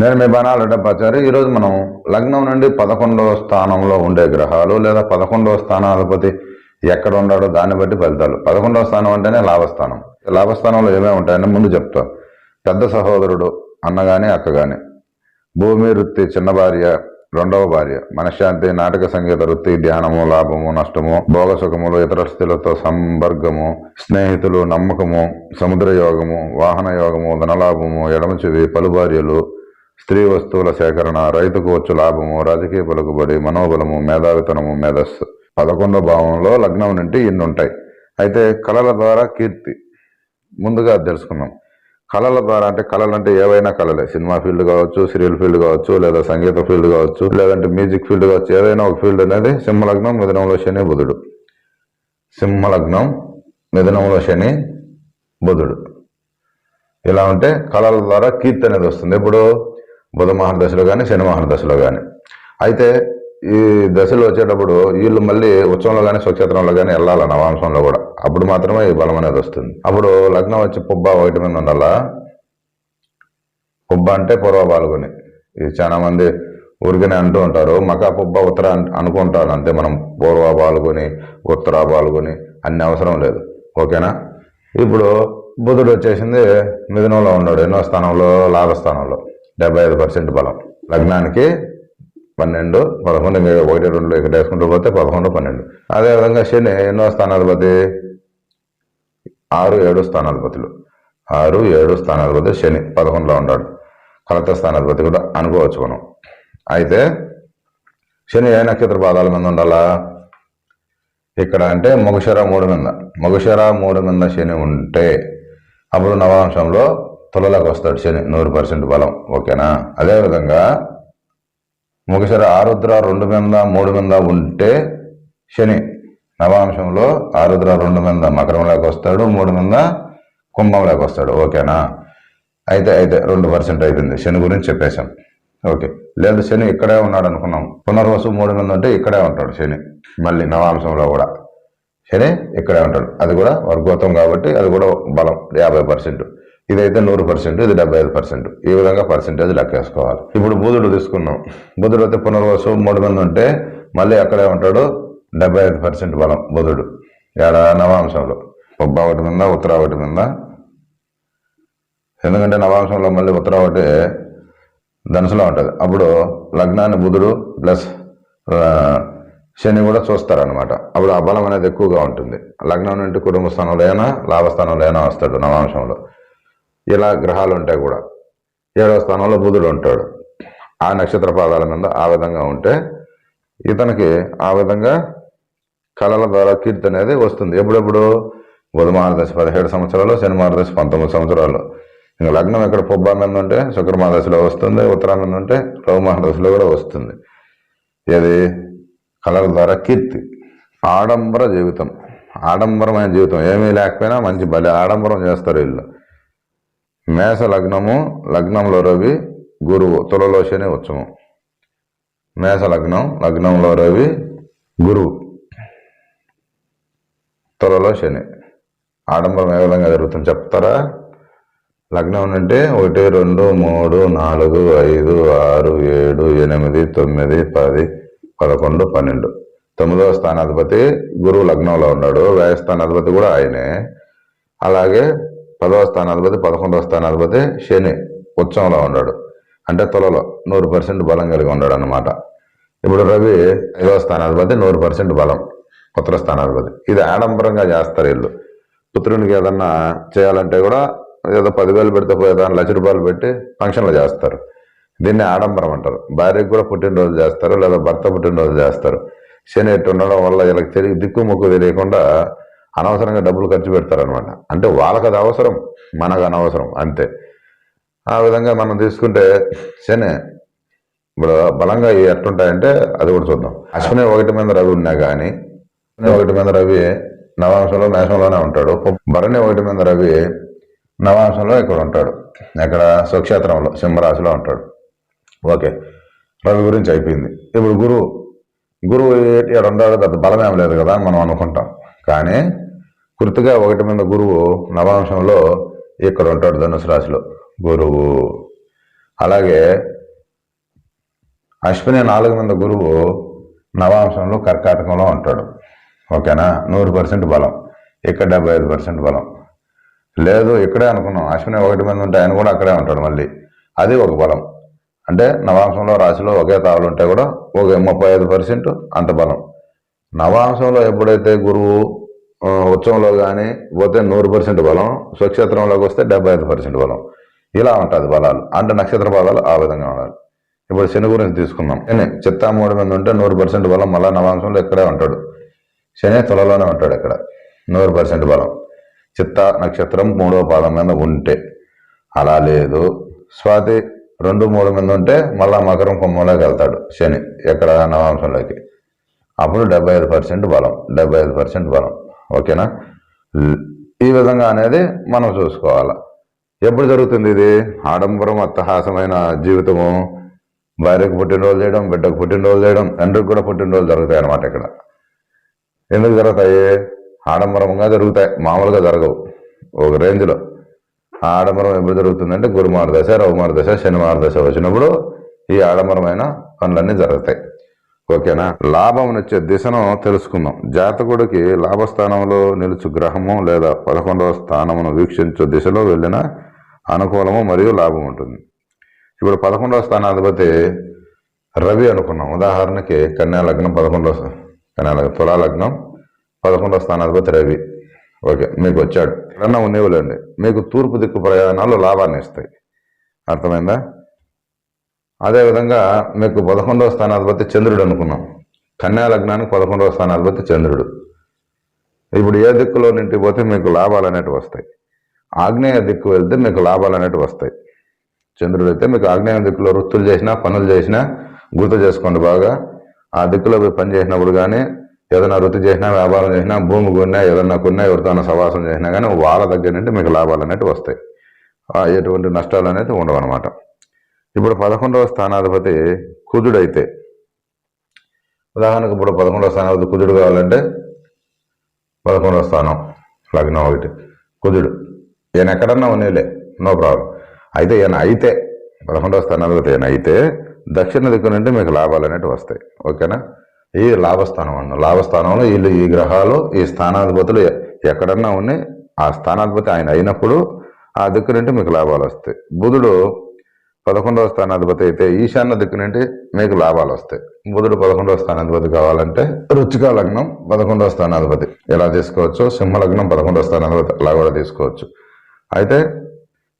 నేను మీ బాణాలు డబ్బాచారి ఈరోజు మనం లగ్నం నుండి పదకొండవ స్థానంలో ఉండే గ్రహాలు లేదా పదకొండవ స్థానాధిపతి ఎక్కడ ఉన్నాడో దాన్ని బట్టి ఫలితాలు. పదకొండవ స్థానం అంటేనే లాభస్థానం. లాభస్థానంలో ఏమేమి ఉంటాయని ముందు చెప్తా. పెద్ద సహోదరుడు అన్న అక్కగాని. అక్క భూమి వృత్తి చిన్న భార్య రెండవ భార్య. మనశ్శాంతి నాటక సంగీత వృత్తి ధ్యానము లాభము నష్టము భోగ సుఖములు ఇతర స్థితులతో సంపర్కము స్నేహితులు నమ్మకము సముద్ర యోగము వాహన యోగము ధనలాభము ఎడమ చెవి పలుభార్యలు స్త్రీ వస్తువుల సేకరణ రైతుకు వచ్చు లాభము రాజకీయ పలుకుబడి మనోబలము మేధావితనము మేధస్సు. పదకొండో భావంలో లగ్నం నుండి ఇన్ని ఉంటాయి అయితే కళల ద్వారా కీర్తి. ముందుగా అది తెలుసుకున్నాం కళల ద్వారా అంటే కళలు అంటే ఏవైనా కళలే. సినిమా ఫీల్డ్ కావచ్చు సీరియల్ ఫీల్డ్ కావచ్చు లేదా సంగీత ఫీల్డ్ కావచ్చు లేదంటే మ్యూజిక్ ఫీల్డ్ కావచ్చు ఏదైనా ఒక ఫీల్డ్ అనేది సింహలగ్నం మిథునంలో శని బుధుడు. సింహలగ్నం మిథునంలో శని బుధుడు. ఇలా ఉంటే కళల ద్వారా కీర్తి అనేది వస్తుంది. ఇప్పుడు బుధ మహర్దశలో కానీ శని మహర్దశలో కానీ అయితే ఈ దశలు వచ్చేటప్పుడు వీళ్ళు మళ్ళీ ఉత్సవంలో కానీ స్వక్షేత్రంలో కానీ వెళ్ళాలి నవాంశంలో కూడా. అప్పుడు మాత్రమే ఈ బలం అనేది వస్తుంది. అప్పుడు లగ్నం వచ్చి పుబ్బ ఒకటి మీద ఉండాలా? పుబ్బ అంటే పూర్వ పాల్గొని. ఇది చాలా మంది ఊరికనే అంటూ ఉంటారు మకా పుబ్బ ఉత్తర అనుకుంటాను అనుకుంటారు అంతే మనం. పూర్వ పాల్గొని ఉత్తర పాల్గొని అన్ని అవసరం లేదు. ఓకేనా? ఇప్పుడు బుధుడు వచ్చేసింది మిథునంలో ఉన్నాడు ఎన్నో స్థానంలో లాభస్థానంలో. డెబ్బై ఐదు పర్సెంట్ బలం. లగ్నానికి పన్నెండు పదకొండు మీరు ఒకటి రెండు ఇక్కడ వేసుకుంటూ పోతే పదకొండు పన్నెండు. అదేవిధంగా శని ఎన్నో స్థానాధిపతి? ఆరు ఏడు స్థానాధిపతులు. ఆరు ఏడు స్థానాధిపతి శని పదకొండులో ఉన్నాడు కలత స్థానాధిపతి కూడా అనుకోవచ్చు మనం. అయితే శని ఏ నక్షత్ర పాదాల మీద ఉండాలా? ఇక్కడ అంటే మొగశర మూడు మీద. మొగశర మూడు మీద శని ఉంటే అప్పుడు నవాంశంలో తులలకు వస్తాడు శని నూరు పర్సెంట్ బలం ఓకేనా? అదేవిధంగా ఒకసారి ఆరుద్ర రెండు మీద మూడు మీద ఉంటే శని నవాంశంలో ఆరుద్ర రెండు మీద మకరంలోకి వస్తాడు మూడు మీద కుంభంలోకి వస్తాడు ఓకేనా? అయితే అయితే రెండు పర్సెంట్ అయిపోయింది శని గురించి చెప్పేశాం ఓకే. లేదు శని ఇక్కడే ఉన్నాడు అనుకున్నాం పునర్వసు మూడు మంది ఉంటే ఇక్కడే ఉంటాడు శని మళ్ళీ నవాంశంలో కూడా. శని ఇక్కడే ఉంటాడు అది కూడా వర్గోతం కాబట్టి అది కూడా బలం యాభై పర్సెంట్. ఇదైతే నూరు పర్సెంట్ ఇది డెబ్బై ఐదు పర్సెంట్. ఈ విధంగా పర్సెంటేజ్ లెక్కేసుకోవాలి. ఇప్పుడు బుధుడు తీసుకున్నాం. బుధుడు అయితే పునర్వసు మూడు మంది ఉంటే మళ్ళీ అక్కడే ఉంటాడు. డెబ్బై ఐదు పర్సెంట్ బలం బుధుడు. ఏడ నవాంశంలో. పొబ్బ ఒకటి మీద ఉత్తర ఒకటి మీద. ఎందుకంటే నవాంశంలో మళ్ళీ ఉత్తర ఒకటి ధనుసులో ఉంటుంది. అప్పుడు లగ్నాన్ని బుధుడు ప్లస్ శని కూడా చూస్తారనమాట అప్పుడు ఆ బలం అనేది ఎక్కువగా ఉంటుంది. లగ్నం నుండి కుటుంబ స్థానంలో అయినా లాభస్థానంలో అయినా వస్తాడు నవాంశంలో. ఇలా గ్రహాలు ఉంటాయి కూడా ఏడవ స్థానంలో బుధుడు ఉంటాడు ఆ నక్షత్ర పాదాల మీద ఆ విధంగా ఉంటే ఇతనికి ఆ విధంగా కళల ద్వారా కీర్తి అనేది వస్తుంది. ఎప్పుడెప్పుడు? బుధ మహాదశ పదిహేడు సంవత్సరాలు శని మహాదశ పంతొమ్మిది సంవత్సరాలు. ఇంకా లగ్నం ఎక్కడ పొబ్బా మీద ఉంటే శుక్ర మహాదశలో వస్తుంది ఉత్తరా మీద ఉంటే రవి మహాదశలో కూడా వస్తుంది. ఏది? కళల ద్వారా కీర్తి. ఆడంబర జీవితం. ఆడంబరమైన జీవితం. ఏమీ లేకపోయినా మంచి బలి ఆడంబరం చేస్తారు వీళ్ళు. మేష లగ్నము లగ్నంలో రవి గురువు తులలో శని ఉత్సవం. మేష లగ్నం లగ్నంలో రవి గురువు. తులలో శని ఆడంబరం ఏ విధంగా జరుగుతుంది. చెప్తారా? లగ్నం అంటే ఒకటి రెండు మూడు నాలుగు ఐదు ఆరు ఏడు ఎనిమిది తొమ్మిది పది పదకొండు పన్నెండు. తొమ్మిదవ స్థానాధిపతి గురువు లగ్నంలో ఉన్నాడు. వ్యయస్థానాధిపతి కూడా ఆయనే. అలాగే పదవ స్థానాధిపతి పదకొండవ స్థానాధిపతి శని ఉత్సవంలో ఉన్నాడు. అంటే తులలో నూరు పర్సెంట్ బలం కలిగి ఉన్నాడు అనమాట ఇప్పుడు రవి ఐదవ స్థానాధిపతి నూరు పర్సెంట్ బలం పుత్ర స్థానాధిపతి ఇది ఆడంబరంగా చేస్తారు వీళ్ళు. పుత్రునికి ఏదన్నా చేయాలంటే కూడా ఏదో పదివేలు పెడితే పోయేదాన్ని లక్ష రూపాయలు పెట్టి ఫంక్షన్లు చేస్తారు. దీన్ని ఆడంబరం అంటారు. భార్యకు కూడా పుట్టినరోజు చేస్తారు లేదా భర్త పుట్టినరోజు చేస్తారు. శని ఎట్టు ఉండడం వల్ల వీళ్ళకి తెలియ దిక్కు ముక్కు తెలియకుండా అనవసరంగా డబ్బులు ఖర్చు పెడతారనమాట అంటే వాళ్ళకి అది అవసరం మనకు అనవసరం అంతే. ఆ విధంగా మనం తీసుకుంటే శని ఇప్పుడు బలంగా ఎట్లుంటాయంటే ఎట్టుంటాయంటే అది కూడా చూద్దాం. అశ్విని ఒకటి మీద రవి ఉన్నా కానీ ఒకటి మీద రవి నవాంశంలో మేషంలోనే ఉంటాడు. భరణి ఒకటి మీద రవి నవాంశంలో ఇక్కడ ఉంటాడు. ఇక్కడ స్వక్షేత్రంలో సింహరాశిలో ఉంటాడు. ఓకే. రవి గురించి అయిపోయింది. ఇప్పుడు గురువు గురువు ఎక్కడ ఉన్నాడు పెద్ద బలం ఏం లేదు కదా అని మనం అనుకుంటాం. కానీ కృతిగా ఒకటి మీద గురువు నవాంశంలో ఇక్కడ ఉంటాడు ధనుసు రాశిలో. గురువు. అలాగే అశ్విని నాలుగు మంది గురువు నవాంశంలో కర్కాటకంలో ఉంటాడు. ఓకేనా? నూరు పర్సెంట్ బలం. ఇక్కడ డెబ్బై ఐదు పర్సెంట్ బలం. లేదు ఇక్కడే అనుకున్నాం. అశ్విని ఒకటి మంది ఉంటే ఆయన కూడా అక్కడే ఉంటాడు మళ్ళీ. అది ఒక బలం. అంటే నవాంశంలో రాశిలో ఒకే తావులు ఉంటే కూడా ఒక ముప్పై ఐదు పర్సెంట్ అంత బలం. నవాంశంలో ఎప్పుడైతే గురువు ఉత్సవంలో కానీ పోతే నూరు పర్సెంట్ బలం స్వక్షేత్రంలోకి వస్తే డెబ్బై ఐదు పర్సెంట్ బలం. ఇలా ఉంటుంది బలాలు. అంటే నక్షత్ర బలాలు ఆ విధంగా ఉండాలి. ఇప్పుడు శని గురించి తీసుకుందాం. శని చిత్తా మూడు మంది ఉంటే నూరు పర్సెంట్ బలం మళ్ళా నవాంశంలో ఇక్కడే ఉంటాడు. శని తులలోనే ఉంటాడు ఇక్కడ. నూరు పర్సెంట్ బలం. చిత్త నక్షత్రం మూడో పాదం మీద ఉంటే. అలా లేదు. స్వాతి రెండు మూడు మంది ఉంటే మళ్ళా మకరం కుంభంలోకి వెళ్తాడు శని ఎక్కడ నవాంశంలోకి. అప్పుడు డెబ్బై ఐదు పర్సెంట్ బలం డెబ్బై ఐదు పర్సెంట్ బలం. ఓకేనా? ఈ విధంగా అనేది మనం చూసుకోవాలి. ఎప్పుడు జరుగుతుంది ఇది? ఆడంబరం అట్టహాసమైన జీవితము. భార్యకు పుట్టినరోజు చేయడం బిడ్డకు పుట్టినరోజు చేయడం తండ్రికి కూడా పుట్టినరోజు జరుగుతాయి అనమాట ఇక్కడ. ఎందుకు జరుగుతాయి? ఆడంబరంగా జరుగుతాయి. మామూలుగా జరగవు. ఒక రేంజ్లో. ఆడంబరం ఎప్పుడు జరుగుతుందంటే గురుమార దశ రవిమార దశ శనివార దశ వచ్చినప్పుడు ఈ ఆడంబరమైన పనులన్నీ జరుగుతాయి. ఓకేనా? లాభం లాభమునిచ్చే దిశను తెలుసుకుందాం. జాతకుడికి లాభస్థానంలో నిలుచు గ్రహము లేదా పదకొండవ స్థానమును వీక్షించు దిశలో వెళ్ళిన అనుకూలము మరియు లాభం ఉంటుంది. ఇప్పుడు పదకొండవ స్థానాధిపతి రవి అనుకున్నాం. ఉదాహరణకి కన్యా లగ్నం పదకొండవ స్థా- కన్యా లగ్నం తులా లగ్నం పదకొండవ స్థానాధిపతి రవి. ఓకే మీకు వచ్చాడు. ఎక్కడన్నా ఉండేవాళ్ళండి మీకు తూర్పు దిక్కు ప్రయాణాలు లాభాన్ని ఇస్తాయి అర్థమైందా? అదేవిధంగా మీకు పదకొండవ స్థానాధిపతి చంద్రుడు అనుకున్నాం. కన్యా లగ్నానికి పదకొండవ స్థానాధిపతి చంద్రుడు. ఇప్పుడు ఏ దిక్కులో నింటి పోతే మీకు లాభాలు అనేటివి వస్తాయి. ఆగ్నేయ దిక్కు వెళ్తే మీకు లాభాలు అనేటివి వస్తాయి. చంద్రుడు అయితే మీకు ఆగ్నేయ దిక్కులో వృత్తులు చేసినా పనులు చేసినా గుర్తు చేసుకోండి బాగా. ఆ దిక్కులో పోయి పని చేసినప్పుడు కానీ ఏదైనా వృత్తి చేసినా వ్యాపారం చేసినా భూమి కొన్నా ఏదన్నా కొన్నా ఎవరితోనైనా సవాసం చేసినా కానీ వాళ్ళ దగ్గర నుండి మీకు లాభాలు అనేటివి వస్తాయి. ఎటువంటి నష్టాలు అనేది ఉండవు అనమాట ఇప్పుడు పదకొండవ స్థానాధిపతి కుజుడైతే. ఉదాహరణకు ఇప్పుడు పదకొండవ స్థానాధిపతి కుజుడు కావాలంటే పదకొండవ స్థానం లగ్నం ఒకటి కుజుడు. ఈయన ఎక్కడన్నా ఉన్నలే నో ప్రాబ్లం. అయితే ఈయన అయితే పదకొండవ స్థానాధిపతి ఈయన అయితే దక్షిణ దిక్కు నుండి మీకు లాభాలు అనేవి వస్తాయి. ఓకేనా? ఈ లాభస్థానం అన్న లాభస్థానంలో వీళ్ళు ఈ గ్రహాలు ఈ స్థానాధిపతులు ఎక్కడన్నా ఉన్నాయి ఆ స్థానాధిపతి ఆయన అయినప్పుడు ఆ దిక్కు నుండి మీకు లాభాలు వస్తాయి. బుధుడు పదకొండవ స్థానాధిపతి అయితే ఈశాన్య దిక్కు నుండి మీకు లాభాలు వస్తాయి. బుధుడు పదకొండవ స్థానాధిపతి కావాలంటే రుచిక లగ్నం పదకొండవ స్థానాధిపతి ఎలా తీసుకోవచ్చు సింహ లగ్నం పదకొండవ స్థానాధిపతి అలా కూడా తీసుకోవచ్చు. అయితే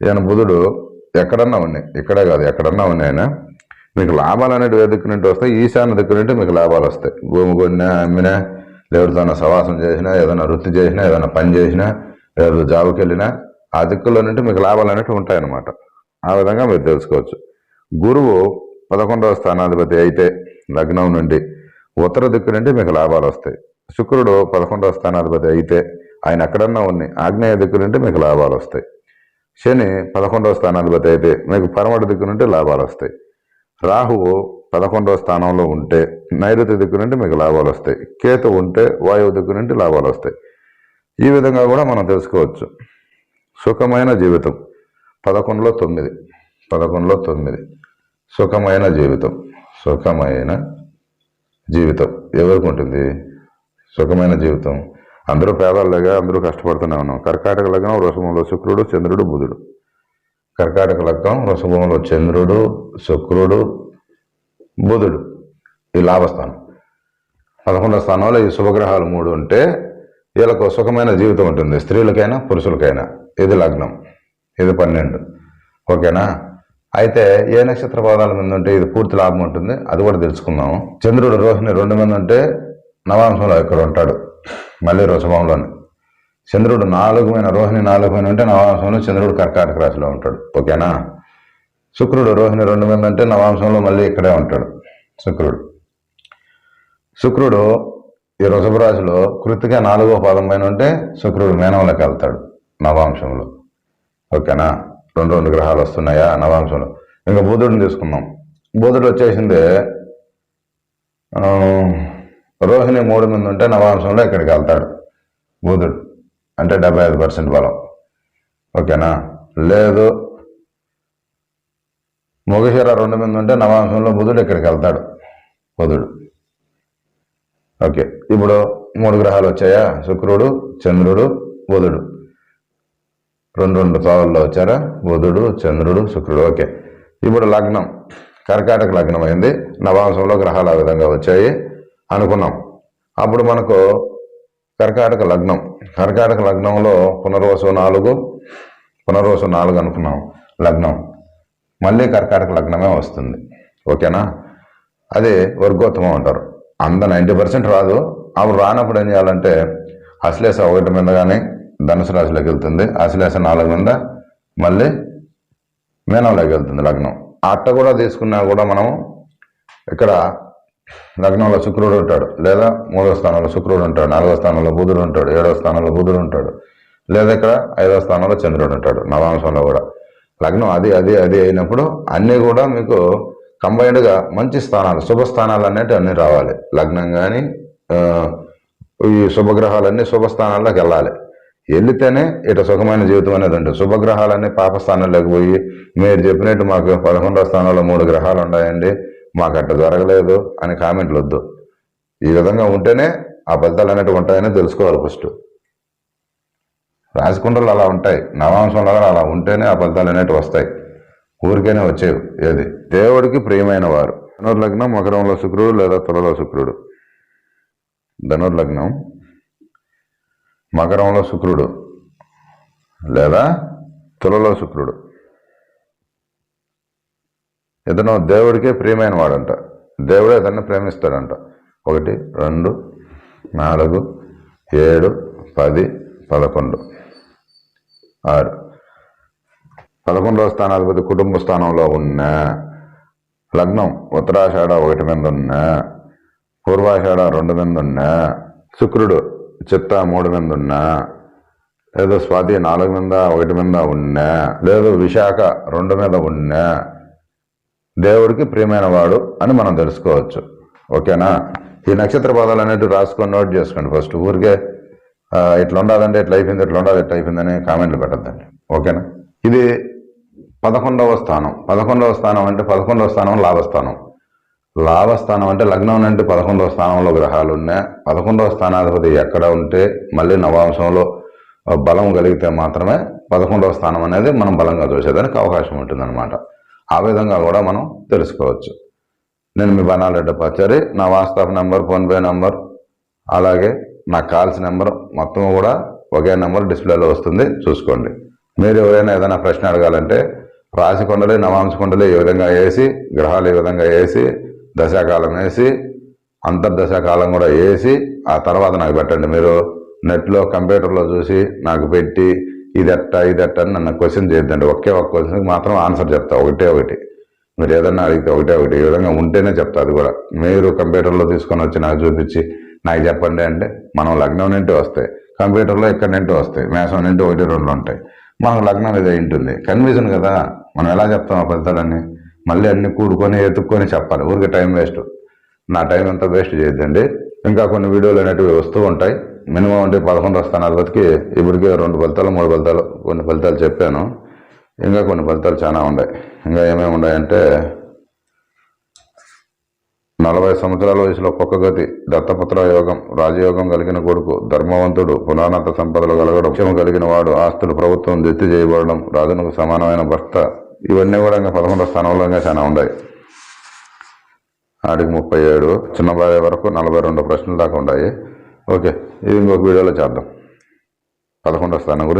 ఈయన బుధుడు ఎక్కడన్నా ఉన్నాయి ఇక్కడే కాదు ఎక్కడన్నా ఉన్నాయి మీకు లాభాలు అనేటివి ఏ దిక్కు నుండి వస్తాయి? ఈశాన్య దిక్కు నుండి మీకు లాభాలు వస్తాయి. భూమి కొన్నా అమ్మినా ఎవరితోనైనా సవాసం చేసినా ఏదైనా వృత్తి చేసినా ఏదైనా పని చేసినా ఏదో జాబుకి వెళ్ళినా ఆ దిక్కుల్లో నుండి మీకు లాభాలు అనేవి ఉంటాయన్నమాట. ఆ విధంగా మీరు తెలుసుకోవచ్చు. గురువు పదకొండవ స్థానాధిపతి అయితే లగ్నం నుండి ఉత్తర దిక్కు నుండి మీకు లాభాలు వస్తాయి. శుక్రుడు పదకొండవ స్థానాధిపతి అయితే ఆయన ఎక్కడన్నా ఉన్నాయి ఆగ్నేయ దిక్కు నుండి మీకు లాభాలు వస్తాయి. శని పదకొండవ స్థానాధిపతి అయితే మీకు పరమటి దిక్కు నుండి లాభాలు వస్తాయి. రాహువు పదకొండవ స్థానంలో ఉంటే నైరుతి దిక్కు నుండి మీకు లాభాలు వస్తాయి. కేతు ఉంటే వాయువు దిక్కు నుండి లాభాలు వస్తాయి. ఈ విధంగా కూడా మనం తెలుసుకోవచ్చు. సుఖమైన జీవితం. పదకొండులో తొమ్మిది. పదకొండులో తొమ్మిది. సుఖమైన జీవితం. సుఖమైన జీవితం. ఎవరికి ఉంటుంది? సుఖమైన జీవితం. అందరూ పేదలుగా అందరూ కష్టపడుతూనే ఉన్నాం. కర్కాటక లగ్నం వృషభంలో శుక్రుడు చంద్రుడు బుధుడు. కర్కాటక లగ్నం వృషభంలో చంద్రుడు శుక్రుడు బుధుడు. ఈ లాభస్థానం. పదకొండవ స్థానంలో ఈ శుభగ్రహాలు మూడు ఉంటే వీళ్ళకు సుఖమైన జీవితం ఉంటుంది. స్త్రీలకైనా పురుషులకైనా. ఇది లగ్నం. ఇది పన్నెండు. ఓకేనా? అయితే ఏ నక్షత్ర పాదాల మీద ఉంటే ఇది పూర్తి లాభం ఉంటుంది? అది కూడా తెలుసుకుందాం. చంద్రుడు రోహిణి రెండు మంది ఉంటే నవాంశంలో ఇక్కడ ఉంటాడు. మళ్ళీ రుషభంలోని. చంద్రుడు నాలుగుమైన రోహిణి నాలుగుమైన ఉంటే నవాంశంలో చంద్రుడు కర్కాటక రాశిలో ఉంటాడు. ఓకేనా? శుక్రుడు రోహిణి రెండు మంది అంటే నవాంశంలో మళ్ళీ ఇక్కడే ఉంటాడు శుక్రుడు. శుక్రుడు ఈ వృషభ రాశిలో కృతిక నాలుగో పాదం పైన ఉంటే శుక్రుడు మేనంలోకి వెళ్తాడు నవాంశంలో ఓకేనా? రెండు రెండు గ్రహాలు వస్తున్నాయా? నవాంశంలో. ఇంకా బుధుడిని తీసుకుందాం. బుధుడు వచ్చేసింది రోహిణి మూడు మంది ఉంటే నవాంశంలో ఇక్కడికి వెళ్తాడు బుధుడు. అంటే డెబ్బై ఐదు పర్సెంట్ బలం. ఓకేనా? లేదు. మొగశిర రెండు మంది ఉంటే నవాంశంలో బుధుడు ఇక్కడికి వెళ్తాడు బుధుడు. ఓకే. ఇప్పుడు మూడు గ్రహాలు వచ్చాయా? శుక్రుడు చంద్రుడు బుధుడు. రెండు రెండు భావాల్లో వచ్చారా? బుధుడు చంద్రుడు శుక్రుడు. ఓకే. ఇప్పుడు లగ్నం. కర్కాటక లగ్నం అయింది. నవాంశంలో గ్రహాలు ఆ విధంగా వచ్చాయి. అనుకున్నాం. అప్పుడు మనకు కర్కాటక లగ్నం. కర్కాటక లగ్నంలో పునర్వసు నాలుగు పునర్వసు నాలుగు అనుకున్నాం. లగ్నం. మళ్ళీ కర్కాటక లగ్నమే వస్తుంది. ఓకేనా? అది వర్గోత్తమం అంటారు. అంత నైంటీ పర్సెంట్ రాదు. అప్పుడు రానప్పుడు ఏం చేయాలంటే అశ్లేష ఒకటి మీద కానీ ధనుసు రాశిలోకి వెళ్తుంది. అశ్లేష నాలుగు మీద మళ్ళీ మీనంలోకి వెళ్తుంది లగ్నం. అట్ట కూడా తీసుకున్నా కూడా మనం ఇక్కడ లగ్నంలో శుక్రుడు ఉంటాడు. లేదా మూడవ స్థానంలో శుక్రుడు ఉంటాడు. నాలుగో స్థానంలో బుధుడు ఉంటాడు. ఏడవ స్థానంలో బుధుడు ఉంటాడు. లేదా ఇక్కడ ఐదవ స్థానంలో చంద్రుడు ఉంటాడు. నవాంశంలో కూడా. లగ్నం అది అది అది అయినప్పుడు అన్నీ కూడా మీకు కంబైన్డ్గా మంచి స్థానాలు శుభ స్థానాలు అనేటివి అన్నీ రావాలి. లగ్నం కానీ ఈ శుభగ్రహాలన్నీ శుభస్థానాల్లోకి వెళ్ళాలి. వెళితేనే ఇటు సుఖమైన జీవితం అనేది ఉంటుంది. శుభగ్రహాలన్నీ పాపస్థానంలోకి పోయి మీరు చెప్పినట్టు మాకు పదకొండవ స్థానంలో మూడు గ్రహాలు ఉన్నాయండి. మాకు అట్ట జరగలేదు అని కామెంట్లు వద్దు. ఈ విధంగా ఉంటేనే ఆ ఫలితాలు అనేటివి ఉంటాయని తెలుసుకోవాలి ఫస్ట్. రాశికుండలు అలా ఉంటాయి. నవాంశంలో అలా ఉంటేనే ఆ ఫలితాలు అనేటివి వస్తాయి. ఊరికైనా వచ్చేవి ఏది? దేవుడికి ప్రియమైన వారు. ధనుర్లగ్నం మకరంలో శుక్రుడు లేదా తులలో శుక్రుడు? ధనుర్లగ్నం మకరంలో శుక్రుడు లేదా తులలో శుక్రుడు. ఇతను దేవుడికే ప్రియమైన వాడంట. దేవుడే ఇతన్ని ప్రేమిస్తాడంట. ఒకటి రెండు నాలుగు ఏడు పది పదకొండు. ఆరు. పదకొండవ స్థానాధిపతి కుటుంబ స్థానంలో ఉన్న లగ్నం ఉత్తరాషాఢ ఒకటి మీద ఉన్న పూర్వాషాఢ రెండు మీద ఉన్న శుక్రుడు చిత్త మూడు మీద ఉన్నా లేదా స్వాతి నాలుగు మీద ఒకటి మీద ఉన్నా లేదా విశాఖ రెండు మీద ఉన్న దేవుడికి ప్రియమైన వాడు అని మనం తెలుసుకోవచ్చు. ఓకేనా? ఈ నక్షత్ర పదాలు అనేవి రాసుకొని నోట్ చేసుకోండి ఫస్ట్. ఊరికే ఇట్లా ఉండాలంటే ఇట్లా అయిపోయింది ఇట్లా ఉండాలి ఇట్లా అయిపోయిందని కామెంట్లు పెట్టద్దండి. ఓకేనా? ఇది పదకొండవ స్థానం. పదకొండవ స్థానం అంటే పదకొండవ స్థానం లాభస్థానం. లాభస్థానం అంటే లగ్నం నుండి పదకొండవ స్థానంలో గ్రహాలు ఉన్నాయి. పదకొండవ స్థానాధిపతి ఎక్కడ ఉంటే మళ్ళీ నవాంశంలో బలం కలిగితే మాత్రమే పదకొండవ స్థానం అనేది మనం బలంగా చూసేదానికి అవకాశం ఉంటుందన్నమాట. ఆ విధంగా కూడా మనం తెలుసుకోవచ్చు. నేను మీ బనాలెడ్డ పచారి నా వాట్సాప్ నెంబర్ ఫోన్పే నెంబర్ అలాగే నా కాల్స్ నెంబర్ మొత్తం కూడా ఒకే నెంబర్ డిస్ప్లేలో వస్తుంది. చూసుకోండి. మీరు ఎవరైనా ఏదైనా ప్రశ్న అడగాలంటే రాశి కొండలే నవాంశ కొండలే ఈ విధంగా వేసి గ్రహాలు ఈ విధంగా వేసి దశాకాలం వేసి అంతర్దశాకాలం కూడా వేసి ఆ తర్వాత నాకు పెట్టండి మీరు. నెట్లో కంప్యూటర్లో చూసి నాకు పెట్టి ఇది ఇదట్ట ఇది అని నన్ను క్వశ్చన్ చేయొద్దండి. ఒకే ఒక క్వశ్చన్కి మాత్రం ఆన్సర్ చెప్తా ఒకటే ఒకటి. మీరు ఏదన్నా అడిగితే ఒకటే ఒకటి. ఈ విధంగా ఉంటేనే చెప్తా అది కూడా. మీరు కంప్యూటర్లో తీసుకొని వచ్చి నాకు చూపించి నాకు చెప్పండి అంటే మనం లగ్నం నుండి వస్తాయి. కంప్యూటర్లో ఇక్కడ నుండి వస్తాయి. మేసం నుండి ఒకటి రెండు ఉంటాయి. మనకు లగ్నం ఇది ఉంటుంది. కన్ఫ్యూజన్ కదా. మనం ఎలా చెప్తాం ఆ ఫలితాలన్నీ? మళ్ళీ అన్ని కూడుకొని ఎత్తుక్కొని చెప్పాలి ఊరికి టైం వేస్ట్. నా టైం అంతా వేస్ట్ చేయొద్దండి. ఇంకా కొన్ని వీడియోలు అనేటివి వస్తూ ఉంటాయి. మినిమం అంటే పదకొండు స్థానాధిపతికి ఇప్పటికే రెండు ఫలితాలు మూడు ఫలితాలు కొన్ని ఫలితాలు చెప్పాను. ఇంకా కొన్ని ఫలితాలు చాలా ఉన్నాయి. ఇంకా ఏమేమి ఉన్నాయంటే నలభై సంవత్సరాల వయసులో గతి దత్తపుత్ర యోగం రాజయోగం కలిగిన కొడుకు ధర్మవంతుడు పునానత సంపదలు కలగడం కలిగిన వాడు ఆస్తులు ప్రభుత్వం జప్తి చేయబడడం రాజునకు సమానమైన భర్త ఇవన్నీ కూడా ఇంకా పదకొండో స్థానంలో ఇంకా చాలా ఉన్నాయి. ఆడికి ముప్పై ఏడు చిన్న వరకు నలభై రెండు ప్రశ్నలు దాకా ఉన్నాయి. ఓకే ఇది ఇంకొక వీడియోలో చేద్దాం. పదకొండో స్థానం గురించి